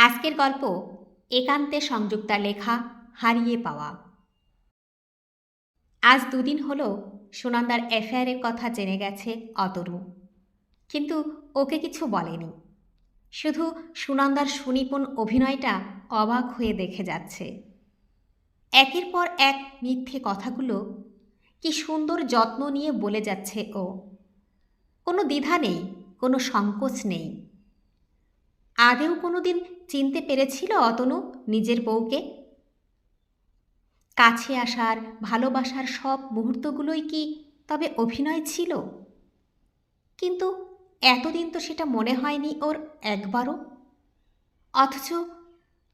আজকের গল্প একান্তে সংযুক্তা লেখা, হারিয়ে পাওয়া। আজ দুদিন হলো সুনন্দার অ্যাফেয়ারের কথা জেনে গেছে অতরু কিন্তু ওকে কিছু বলেনি। শুধু সুনন্দার সুনিপুণ অভিনয়টা অবাক হয়ে দেখে যাচ্ছে। একের পর এক মিথ্যে কথাগুলো কি সুন্দর যত্ন নিয়ে বলে যাচ্ছে ও। কোনো দ্বিধা নেই, কোনো সংকোচ নেই। আদেও কোনো দিন চিনতে পেরেছিল অতনু নিজের বউকে? কাছে আসার, ভালোবাসার সব মুহূর্তগুলোই কি তবে অভিনয় ছিল? কিন্তু এতদিন তো সেটা মনে হয়নি ওর একবারও। অথচ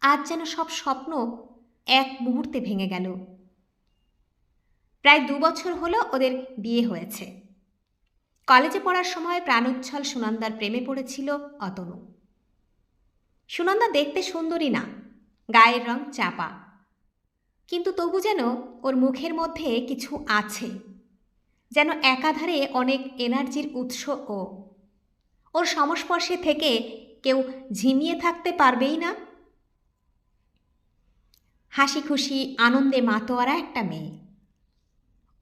আজ যেন সব স্বপ্ন এক মুহূর্তে ভেঙে গেল। প্রায় দু বছর হলো ওদের বিয়ে হয়েছে। কলেজে পড়ার সময় প্রাণোচ্ছল সুনন্দার প্রেমে পড়েছিল অতনু। সুনন্দা দেখতে সুন্দরী না, গায়ের রং চাপা। কিন্তু তবু যেন ওর মুখের মধ্যে কিছু আছে, যেন একাধারে অনেক এনার্জির উৎস ও। ওর সংস্পর্শে থেকে কেউ ঝিমিয়ে থাকতে পারবেই না। হাসি খুশি, আনন্দে মাতোয়ারা একটা মেয়ে।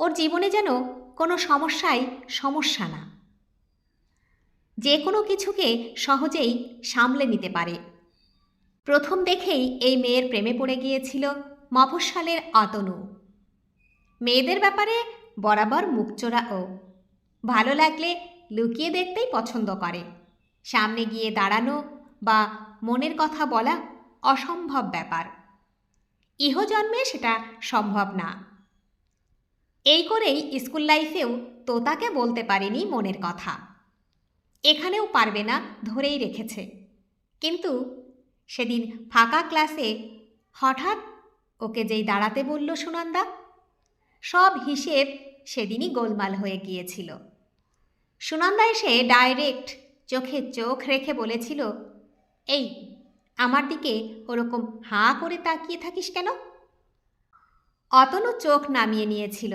ওর জীবনে যেন কোনো সমস্যাই সমস্যা না। যে কোনো কিছুকে সহজেই সামলে নিতে পারে। প্রথম দেখেই এই মেয়ের প্রেমে পড়ে গিয়েছিল মফস্বলের আতনু। মেয়েদের ব্যাপারে বরাবর মুখচোরা ও। ভালো লাগলে লুকিয়ে দেখতেই পছন্দ করে। সামনে গিয়ে দাঁড়ানো বা মনের কথা বলা অসম্ভব ব্যাপার। ইহজন্মে সেটা সম্ভব না। এই করেই স্কুল লাইফেও তোতাকে বলতে পারেনি মনের কথা। এখানেও পারবে না ধরেই রেখেছে। কিন্তু সেদিন ফাঁকা ক্লাসে হঠাৎ ওকে যেই দাঁড়াতে বলল সুনন্দা, সব হিসেব সেদিনই গোলমাল হয়ে গিয়েছিল। সুনন্দা এসে ডাইরেক্ট চোখে চোখ রেখে বলেছিল, এই, আমার দিকে ওরকম হাঁ করে তাকিয়ে থাকিস কেন? অতনু চোখ নামিয়ে নিয়েছিল।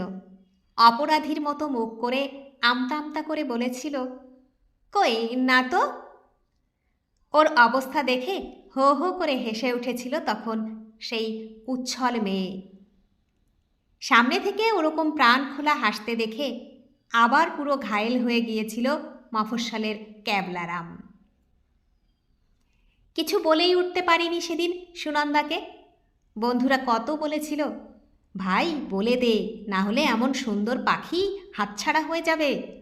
অপরাধীর মতো মুখ করে আমতা আমতা করে বলেছিল, কই না তো? ওর অবস্থা দেখে হো হো করে হেসে উঠেছিল তখন সেই উচ্ছল মেয়ে। সামনে থেকে ওরকম প্রাণ খোলা হাসতে দেখে আবার পুরো ঘায়েল হয়ে গিয়েছিল মফস্বলের ক্যাবলারাম। কিছু বলেই উঠতে পারিনি সেদিন সুনন্দাকে। বন্ধুরা কত বলেছিল, ভাই, বলে দে, না হলে এমন সুন্দর পাখি হাতছাড়া হয়ে যাবে।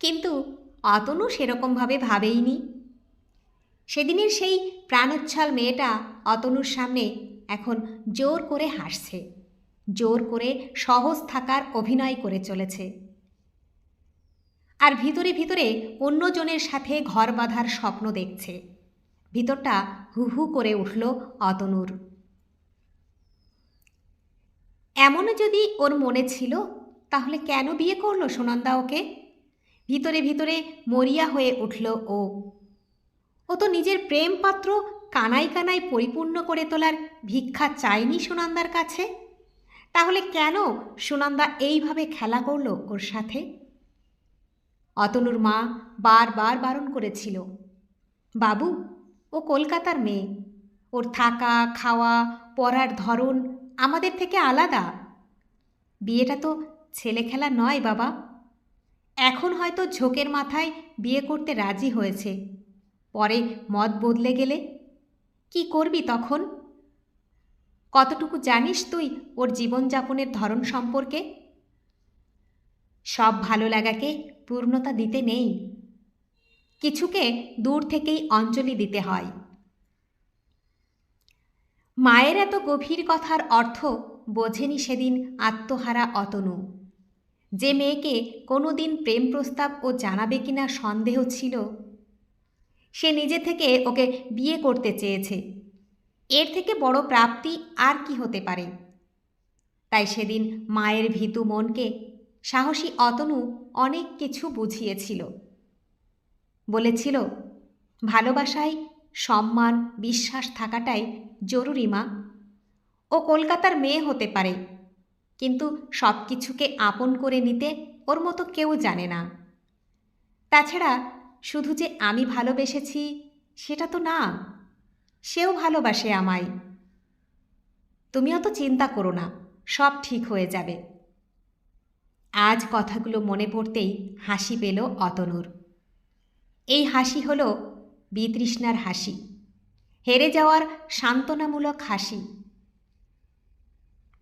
কিন্তু অতনু সেরকমভাবে ভাবেইনি। সেদিনের সেই প্রাণোচ্ছল মেয়েটা অতনুর সামনে এখন জোর করে হাসছে, জোর করে সহজ থাকার অভিনয় করে চলেছে। আর ভিতরে ভিতরে অন্যজনের সাথে ঘর বাঁধার স্বপ্ন দেখছে। ভিতরটা হু হু করে উঠল অতনুর। এমনও যদি ওর মনে ছিল, তাহলে কেন বিয়ে করল সুনন্দা ওকে? ভিতরে ভিতরে মরিয়া হয়ে উঠল ও ও তো নিজের প্রেম পাত্র কানাই কানাই পরিপূর্ণ করে তোলার ভিক্ষা চায়নি সুনন্দার কাছে? তাহলে কেন সুনন্দা এইভাবে খেলা করল ওর সাথে? অতনুর মা বারবার বারণ করেছিল, বাবু, ও কলকাতার মেয়ে। ওর থাকা, খাওয়া, পড়ার ধরন আমাদের থেকে আলাদা। বিয়েটা তো ছেলে খেলা নয় বাবা। এখন হয়তো ঝোঁকের মাথায় বিয়ে করতে রাজি হয়েছে। পরে মত বদলে গেলে? কি করবি তখন? কতটুকু জানিস তুই ওর জীবনযাপনের ধরন সম্পর্কে? সব ভালো লাগাকে পূর্ণতা দিতে নেই। কিছুকে দূর থেকেই অঞ্জলি দিতে হয়। মায়ের এত গভীর কথার অর্থ বোঝেনি সেদিন আত্মহারা অতনু। যে মেয়েকে কোনো দিন প্রেম প্রস্তাব ও জানাবে কিনা সন্দেহ ছিল সে নিজে থেকে ওকে বিয়ে করতে চেয়েছে। এর থেকে বড় প্রাপ্তি আর কি হতে পারে? তাই সেদিন মায়ের ভীতু মনকে সাহসী অতনু অনেক কিছু বুঝিয়েছিল। বলেছিল, ভালোবাসায় সম্মান, বিশ্বাস থাকাটাই জরুরি মা। ও কলকাতার মেয়ে হতে পারে, কিন্তু সব কিছুকে আপন করে নিতে ওর মতো কেউ জানে না। তাছাড়া শুধু যে আমি ভালোবেসেছি, সেটা তো না। সেও ভালোবাসে আমায়। তুমি অত চিন্তা করো না, সব ঠিক হয়ে যাবে। আজ কথাগুলো মনে পড়তেই হাসি পেল অতনুর। এই হাসি হল বিতৃষ্ণার হাসি, হেরে যাওয়ার সান্ত্বনামূলক হাসি।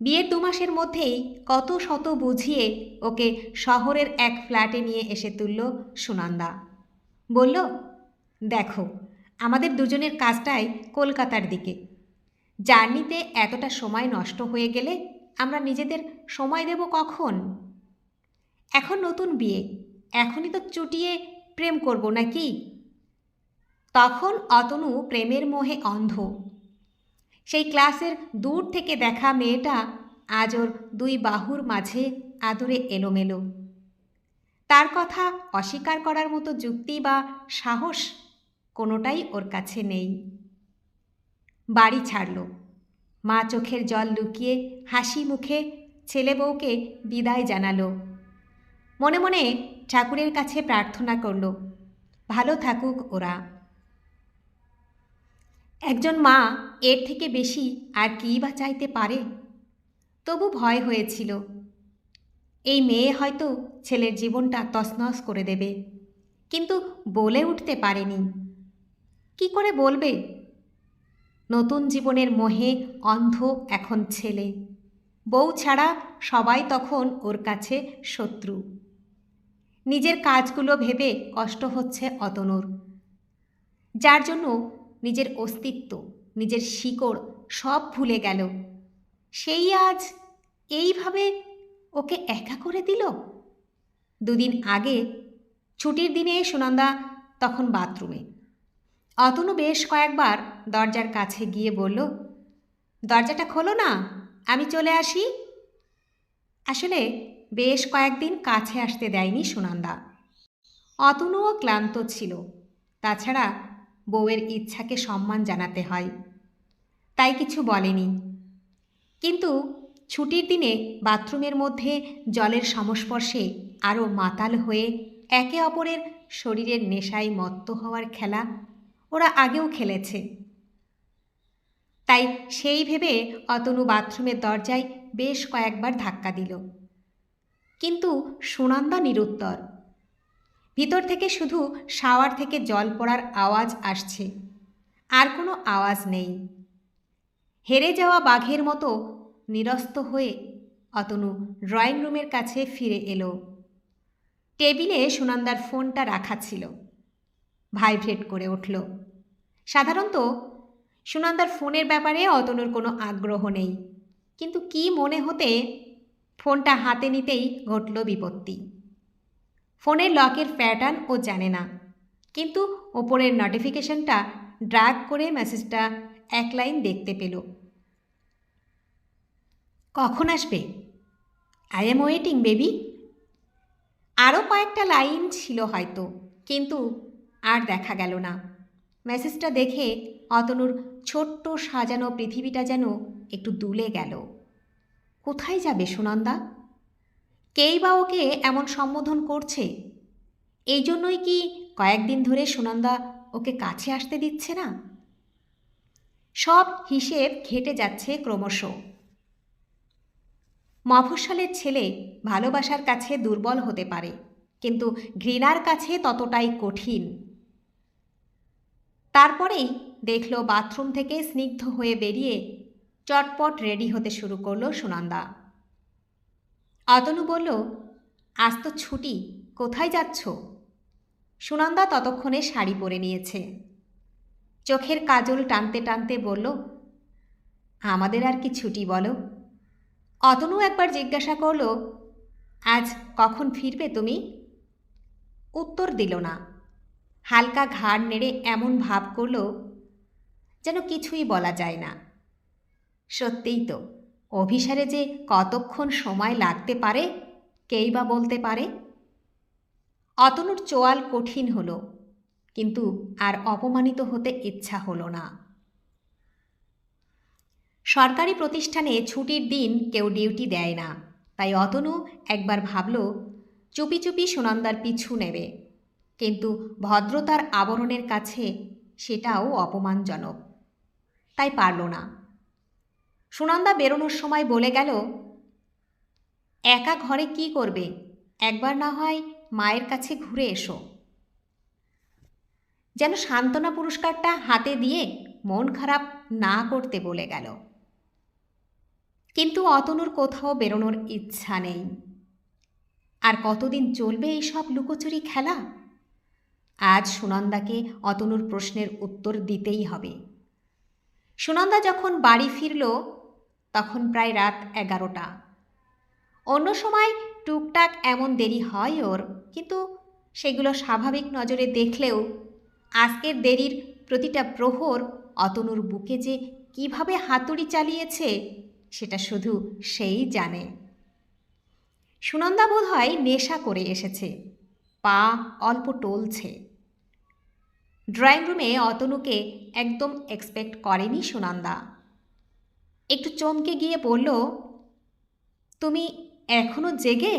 বিয়ের দু মাসের মধ্যেই কত শত বুঝিয়ে ওকে শহরের এক ফ্ল্যাটে নিয়ে এসে তুলল সুনন্দা। বলল, দেখো, আমাদের দুজনের কাজটাই কলকাতার দিকে। জার্নিতে এতটা সময় নষ্ট হয়ে গেলে আমরা নিজেদের সময় দেব কখন? এখন নতুন বিয়ে, এখনই তো চুটিয়ে প্রেম করব নাকি? তখন অতনু প্রেমের মোহে অন্ধ। সেই ক্লাসের দূর থেকে দেখা মেয়েটা আজ ওর দুই বাহুর মাঝে আদুরে এলোমেলো। তার কথা অস্বীকার করার মতো যুক্তি বা সাহস কোনোটাই ওর কাছে নেই। বাড়ি ছাড়ল। মা চোখের জল লুকিয়ে হাসি মুখে ছেলে বউকে বিদায় জানালো। মনে মনে ঠাকুরের কাছে প্রার্থনা করল, ভালো থাকুক ওরা। একজন মা এর থেকে বেশি আর কী বা চাইতে পারে? তবু ভয় হয়েছিল। এই মেয়ে হয়তো ছেলের জীবনটা তছনছ করে দেবে। কিন্তু বলে উঠতে পারেনি। কি করে বলবে? নতুন জীবনের মোহে অন্ধ এখন ছেলে। বউ ছাড়া সবাই তখন ওর কাছে শত্রু। নিজের কাজগুলো ভেবে কষ্ট হচ্ছে অতনুর। যার জন্য নিজের অস্তিত্ব, নিজের শিকড় সব ভুলে গেল। সেই আজ এইভাবে ওকে একা করে দিল? দুদিন আগে, ছুটির দিনে সুনন্দা তখন বাথরুমে। অতনু বেশ কয়েকবার দরজার কাছে গিয়ে বলল, দরজাটা খোলো না, আমি চলে আসি। আসলে বেশ কয়েকদিন কাছে আসতে দেয়নি সুনন্দা। অতনুও ক্লান্ত ছিল। তাছাড়া বউয়ের ইচ্ছাকে সম্মান জানাতে হয়। তাই কিছু বলেনি। কিন্তু ছুটির দিনে বাথরুমের মধ্যে জলের সংস্পর্শে আরও মাতাল হয়ে একে অপরের শরীরের নেশায় মত্ত হওয়ার খেলা ওরা আগেও খেলেছে। তাই সেই ভেবে অতনু বাথরুমের দরজায় বেশ কয়েকবার ধাক্কা দিল। কিন্তু সুনন্দা নিরুত্তর। ভিতর থেকে শুধু শাওয়ার থেকে জল পড়ার আওয়াজ আসছে। আর কোনো আওয়াজ নেই। হেরে যাওয়া বাঘের মতো নিরস্ত হয়ে অতনু ড্রয়িং রুমের কাছে ফিরে এলো। টেবিলে সুনন্দার ফোনটা রাখা ছিল। ভাইব্রেট করে উঠল। সাধারণত সুনন্দার ফোনের ব্যাপারে অতনুর কোনো আগ্রহ নেই। কিন্তু কি মনে হতে ফোনটা হাতে নিতেই ঘটল বিপত্তি। ফোনের লকের প্যাটার্ন ও জানে না। কিন্তু ওপরের নোটিফিকেশনটা ড্রাগ করে মেসেজটা এক লাইন দেখতে পেল। কখন আসবে? আই এম ওয়েটিং বেবি আরও কয়েকটা লাইন ছিল হয়তো, কিন্তু আর দেখা গেল না। মেসেজটা দেখে অতনুর ছোট্ট সাজানো পৃথিবীটা যেন একটু দুলে গেল। কোথায় যাবে সুনন্দা? কেই বা ওকে এমন সম্বোধন করছে? এই জন্যই কি কয়েকদিন ধরে সুনন্দা ওকে কাছে আসতে দিচ্ছে না? সব হিসেব ঘেটে যাচ্ছে ক্রমশ। মফস্বলের ছেলে ভালোবাসার কাছে দুর্বল হতে পারে, কিন্তু ঘৃণার কাছে ততটাই কঠিন। তারপরেই দেখল বাথরুম থেকে স্নিগ্ধ হয়ে বেরিয়ে চটপট রেডি হতে শুরু করল সুনন্দা। অতনু বলল, আজ তো ছুটি, কোথায় যাচ্ছ? সুনন্দা ততক্ষণে শাড়ি পরে নিয়েছে। চোখের কাজল টানতে টানতে বলল, আমাদের আর কি ছুটি বলো? অতনু একবার জিজ্ঞাসা করল, আজ কখন ফিরবে তুমি? উত্তর দিল না। হালকা ঘাড় নেড়ে এমন ভাব করল যেন কিছুই বলা যায় না। সত্যিই তো, অভিসারে যে কতক্ষণ সময় লাগতে পারে, কেই বা বলতে পারে? অতনুর চোয়াল কঠিন হলো, কিন্তু আর অপমানিত হতে ইচ্ছা হলো না। সরকারি প্রতিষ্ঠানে ছুটির দিন কেউ ডিউটি দেয় না। তাই অতনু একবার ভাবল, চুপি চুপি সুনন্দার পিছু নেবে। কিন্তু ভদ্রতার আবরণের কাছে সেটাও অপমানজনক। তাই পারল না। সুনন্দা বেরোনোর সময় বলে গেল, একা ঘরে কি করবে? একবার না হয় মায়ের কাছে ঘুরে এসো। যেন সান্ত্বনা পুরস্কারটা হাতে দিয়ে মন খারাপ না করতে বলে গেল। কিন্তু অতনুর কোথাও বেরোনোর ইচ্ছা নেই। আর কতদিন চলবে এইসব লুকোচুরি খেলা? আজ সুনন্দাকে অতনুর প্রশ্নের উত্তর দিতেই হবে। সুনন্দা যখন বাড়ি ফিরল, তখন প্রায় রাত এগারোটা। অন্য সময় টুকটাক এমন দেরি হয় ওর, কিন্তু সেগুলো স্বাভাবিক নজরে দেখলেও আজকের দেরির প্রতিটা প্রহর অতনুর বুকে যে কীভাবে হাতুড়ি চালিয়েছে সেটা শুধু সেই জানে। সুনন্দা বোধ হয় নেশা করে এসেছে। পা অল্প টলছে। ড্রয়িং রুমে অতনুকে একদম এক্সপেক্ট করেনি সুনন্দা। একটু চমকে গিয়ে বলল, তুমি এখনও জেগে?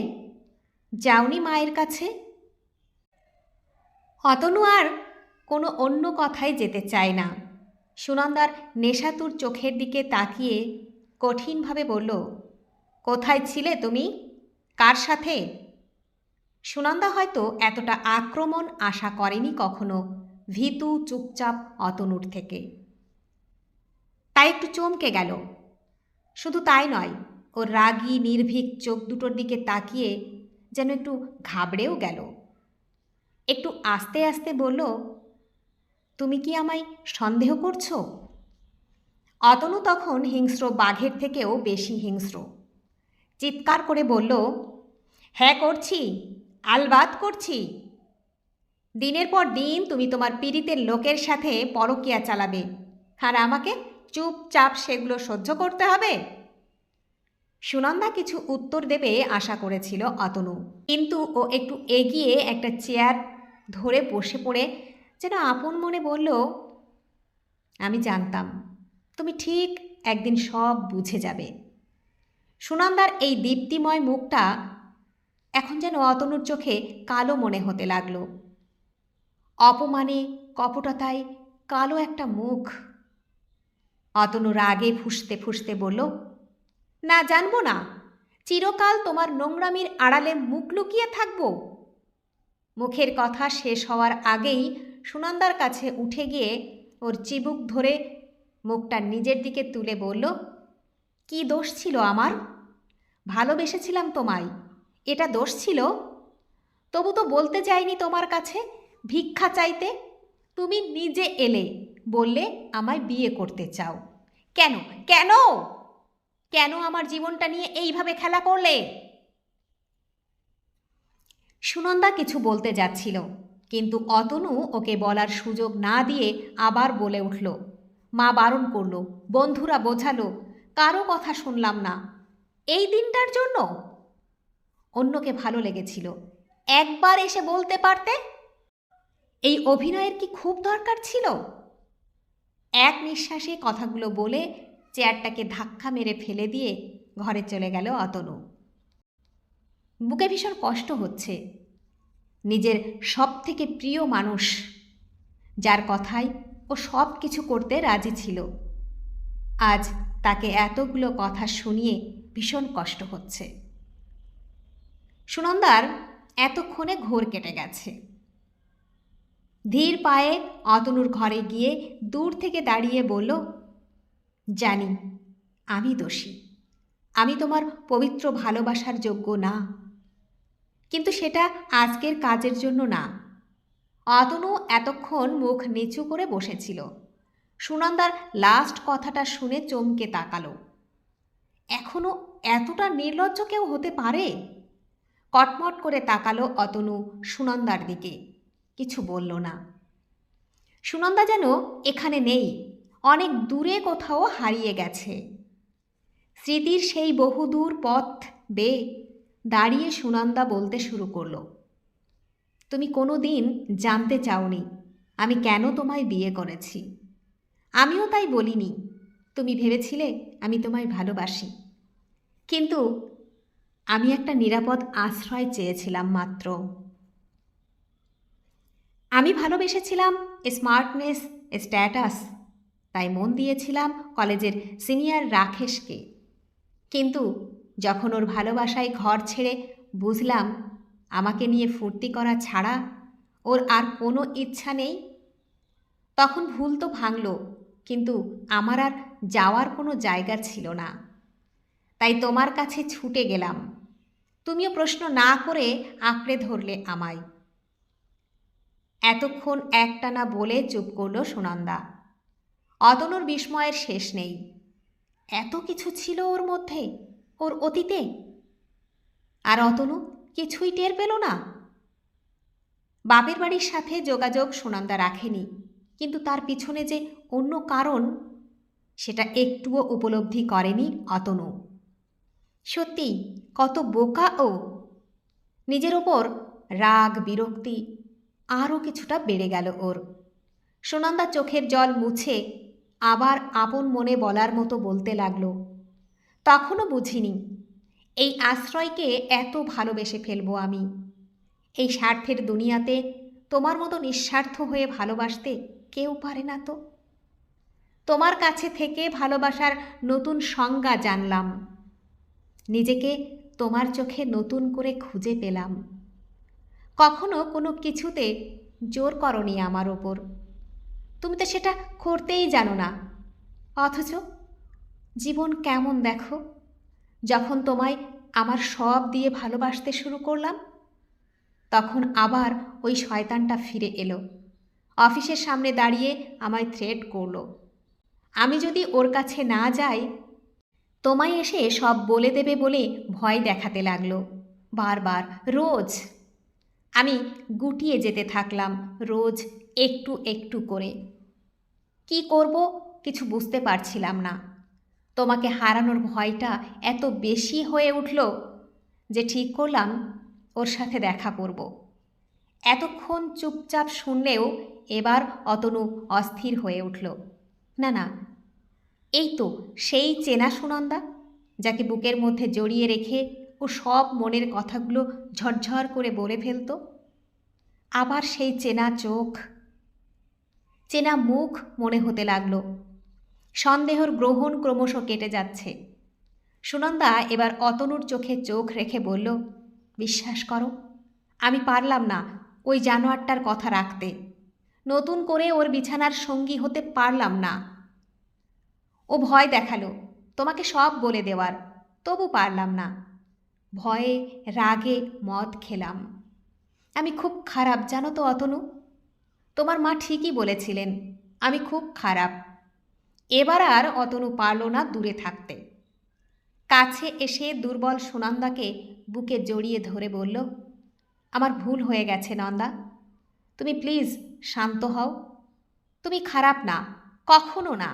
যাওনি মায়ের কাছে? অতনু আর কোনো অন্য কথায় যেতে চায় না। সুনন্দার নেশাতুর চোখের দিকে তাকিয়ে কঠিনভাবে বলল, কোথায় ছিলে তুমি? কার সাথে? সুনন্দা হয়তো এতটা আক্রমণ আশা করেনি কখনো ভীতু চুপচাপ অতনুর থেকে। তাই একটু চমকে গেল। শুধু তাই নয় ওর রাগী, নির্ভীক চোখ দুটোর দিকে তাকিয়ে যেন একটু ঘাবড়েও গেল। একটু আস্তে আস্তে বলল, তুমি কি আমায় সন্দেহ করছ? অতনু তখন হিংস্র বাঘের থেকেও বেশি হিংস্র। চিৎকার করে বলল হ্যাঁ করছি আলবাত করছি। দিনের পর দিন তুমি তোমার পীড়িতের লোকের সাথে পরকিয়া চালাবে আর আমাকে চুপচাপ সেগুলো সহ্য করতে হবে? সুনন্দা কিছু উত্তর দেবে আশা করেছিল অতনু কিন্তু ও একটু এগিয়ে একটা চেয়ার ধরে বসে পড়ে যেন আপন মনে বলল, আমি জানতাম। তুমি ঠিক একদিন সব বুঝে যাবে। সুনন্দার এই দীপ্তিময় মুখটা এখন যেন অতনুর চোখে কালো মনে হতে লাগল। অপমানে, কপটতায় কালো একটা মুখ। অতনু রাগে ফুসতে ফুসতে বলল, না, জানব না। চিরকাল তোমার নোংরামির আড়ালে মুখ লুকিয়ে থাকব? মুখের কথা শেষ হওয়ার আগেই সুনন্দার কাছে উঠে গিয়ে ওর চিবুক ধরে মুখটা নিজের দিকে তুলে বলল, কি দোষ ছিল আমার? ভালোবেসেছিলাম তোমায়। এটা দোষ ছিল? তবু তো বলতে যাইনি তোমার কাছে, ভিক্ষা চাইতে। তুমি নিজে এলে বললে আমায় বিয়ে করতে চাও। কেন? কেন? কেন আমার জীবনটা নিয়ে এইভাবে খেলা করলে? সুনন্দা কিছু বলতে যাচ্ছিল, কিন্তু অতনু ওকে বলার সুযোগ না দিয়ে আবার বলে উঠল মা বারণ করল, বন্ধুরা, বোঝালো, কারও কথা শুনলাম না। এই দিনটার জন্য? অন্যকে ভালো লেগেছিল। একবার এসে বলতে পারতে? এই অভিনয়ের কি খুব দরকার ছিল? এক নিঃশ্বাসে কথাগুলো বলে চেয়ারটাকে ধাক্কা মেরে ফেলে দিয়ে ঘরে চলে গেল অতনু। বুকে ভীষণ কষ্ট হচ্ছে। নিজের সব থেকে প্রিয় মানুষ, যার কথায় ও সব কিছু করতে রাজি ছিল। আজ তাকে এতগুলো কথা শুনিয়ে ভীষণ কষ্ট হচ্ছে। সুনন্দার এতক্ষণে ঘোর কেটে গেছে। ধীর পায়ে অতনুর ঘরে গিয়ে দূর থেকে দাঁড়িয়ে বলল, জানি, আমি দোষী। আমি তোমার পবিত্র ভালোবাসার যোগ্য না। কিন্তু সেটা আজকের কাজের জন্য না। অতনু এতক্ষণ মুখ নিচু করে বসেছিল। সুনন্দার লাস্ট কথাটা শুনে চমকে তাকালো। এখনও এতটা নির্লজ্জ কেউ হতে পারে? কটমট করে তাকালো অতনু সুনন্দার দিকে। কিছু বলল না। সুনন্দা যেন এখানে নেই। অনেক দূরে কোথাও হারিয়ে গেছে। স্মৃতির সেই বহুদূর পথ বে, দাঁড়িয়ে সুনন্দা বলতে শুরু করল। তুমি কোনো দিন জানতে চাওনি আমি কেন তোমায় বিয়ে করেছি। আমিও তাই বলিনি, তুমি ভেবেছিলে আমি তোমায় ভালোবাসি। কিন্তু আমি একটা নিরাপদ আশ্রয় চেয়েছিলাম মাত্র। আমি ভালোবেসেছিলাম স্মার্টনেস স্ট্যাটাস, তাই মন দিয়েছিলাম কলেজের সিনিয়র রাকেশকে। কিন্তু যখন ওর ভালোবাসায় ঘর ছেড়ে বুঝলাম আমাকে নিয়ে ফুর্তি করা ছাড়া ওর আর কোনো ইচ্ছা নেই? তখন ভুল তো ভাঙল, কিন্তু আমার আর যাওয়ার কোনো জায়গা ছিল না। তাই তোমার কাছে ছুটে গেলাম। তুমিও প্রশ্ন না করে আঁকড়ে ধরলে আমায়। এতক্ষণ একটানা বলে চুপ করল সুনন্দা। অতনুর বিস্ময়ের শেষ নেই। এত কিছু ছিল ওর মধ্যে, ওর অতীতে? আর অতনু? কিছুই টের পেল না। বাপের বাড়ির সাথে যোগাযোগ সুনন্দা রাখেনি, কিন্তু তার পিছনে যে অন্য কারণ, সেটা একটুও উপলব্ধি করেনি অতনু। সত্যি, কত বোকা ও। নিজের ওপর রাগ, বিরক্তি আরও কিছুটা বেড়ে গেল ওর। সুনন্দা চোখের জল মুছে আবার আপন মনে বলার মতো বলতে লাগল, তখনও বুঝিনি এই আশ্রয়কে এত ভালোবেসে ফেলব আমি। এই স্বার্থের দুনিয়াতে তোমার মতো নিঃস্বার্থ হয়ে ভালোবাসতে কেউ পারে না তো। তোমার কাছে থেকে ভালোবাসার নতুন সংজ্ঞা জানলাম। নিজেকে তোমার চোখে নতুন করে খুঁজে পেলাম। কখনো কোনো কিছুতে জোর করনি আমার ওপর। তুমি তো সেটা করতেই জানো না। অথচ জীবন কেমন দেখো? যখন তোমায় আমার সব দিয়ে ভালোবাসতে শুরু করলাম, তখন আবার ওই শয়তানটা ফিরে এলো। অফিসের সামনে দাঁড়িয়ে আমায় থ্রেট করল। আমি যদি ওর কাছে না যাই, তোমায় এসে সব বলে দেবে বলে ভয় দেখাতে লাগল। বারবার, রোজ। আমি গুটিয়ে যেতে থাকলাম, রোজ একটু একটু করে। কি করব কিছু বুঝতে পারছিলাম না। তোমাকে হারানোর ভয়টা এত বেশি হয়ে উঠল যে ঠিক করলাম ওর সাথে দেখা করব। এতক্ষণ চুপচাপ শুনলেও এবার অতনু অস্থির হয়ে উঠল। না না, এই তো সেই চেনা সুনন্দা যাকে বুকের মধ্যে জড়িয়ে রেখে ও সব মনের কথাগুলো ঝরঝর করে বলে ফেলত। আবার সেই চেনা চোখ, চেনা মুখ মনে হতে লাগল। সন্দেহর গ্রহণ ক্রমশ কেটে যাচ্ছে। সুনন্দা এবার অতনুর চোখে চোখ রেখে বলল, বিশ্বাস করো, আমি পারলাম না ওই জানোয়ারটার কথা রাখতে। নতুন করে ওর বিছানার সঙ্গী হতে পারলাম না। ও ভয় দেখাল, তোমাকে সব বলে দেওয়ার, তবু পারলাম না। ভয়ে, রাগে মদ খেলাম। আমি খুব খারাপ, জানো তো অতনু? তোমার মা ঠিকই বলেছিলেন, আমি খুব খারাপ। এবার আর অতনু পারল না দূরে থাকতে। কাছে এসে দুর্বল সুনন্দাকে বুকে জড়িয়ে ধরে বলল, আমার ভুল হয়ে গেছে নন্দা। তুমি প্লিজ শান্ত হও। তুমি খারাপ না, কখনো না।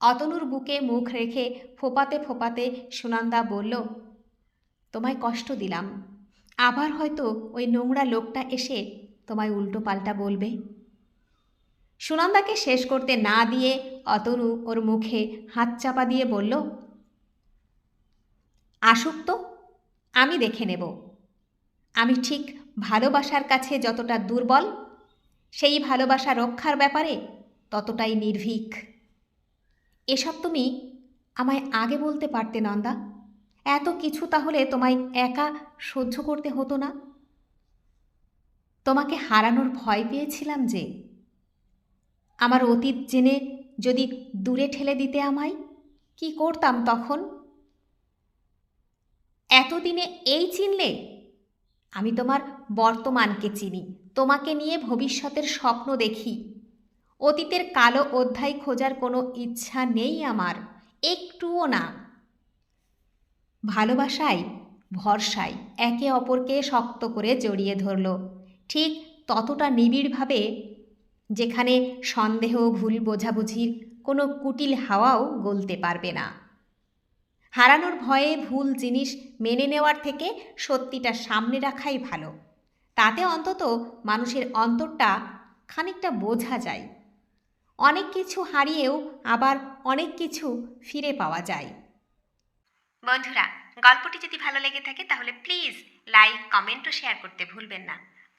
অতনুর বুকে মুখ রেখে ফোপাতে ফোপাতে সুনন্দা বলল, তোমায় কষ্ট দিলাম। আবার হয়তো ওই নোংরা লোকটা এসে তোমায় উল্টো পাল্টা বলবে। সুনন্দাকে শেষ করতে না দিয়ে অতনু ওর মুখে হাত চাপা দিয়ে বলল, আসুক তো, আমি দেখে নেব। আমি ঠিক ভালোবাসার কাছে যতটা দুর্বল, সেই ভালোবাসা রক্ষার ব্যাপারে ততটাই নির্ভীক। এসব তুমি আমায় আগে বলতে পারতে, নন্দা। এত কিছু তাহলে তোমায় একা সহ্য করতে হতো না। তোমাকে হারানোর ভয় পেয়েছিলাম যে আমার অতীত জেনে যদি দূরে ঠেলে দিতে আমায়, কি করতাম তখন? এতদিনে এই চিনলে? আমি তোমার বর্তমানকে চিনি, তোমাকে নিয়ে ভবিষ্যতের স্বপ্ন দেখি। অতীতের কালো অধ্যায় খোঁজার কোনো ইচ্ছা নেই আমার, একটুও না। ভালোবাসায়, ভরসায় একে অপরকে শক্ত করে জড়িয়ে ধরল। ঠিক ততটা নিবিড়ভাবে যেখানে সন্দেহ, ভুল বোঝাবুঝির কোনো কুটিল হাওয়াও গলতে পারবে না। হারানোর ভয়ে ভুল জিনিস মেনে নেওয়ার থেকে সত্যিটা সামনে রাখাই ভালো। তাতে অন্তত মানুষের অন্তরটা খানিকটা বোঝা যায়। অনেক কিছু হারিয়েও আবার অনেক কিছু ফিরে পাওয়া যায়। বন্ধুরা, গল্পটি যদি ভালো লেগে থাকে তাহলে প্লিজ লাইক, কমেন্ট ও শেয়ার করতে ভুলবেন না।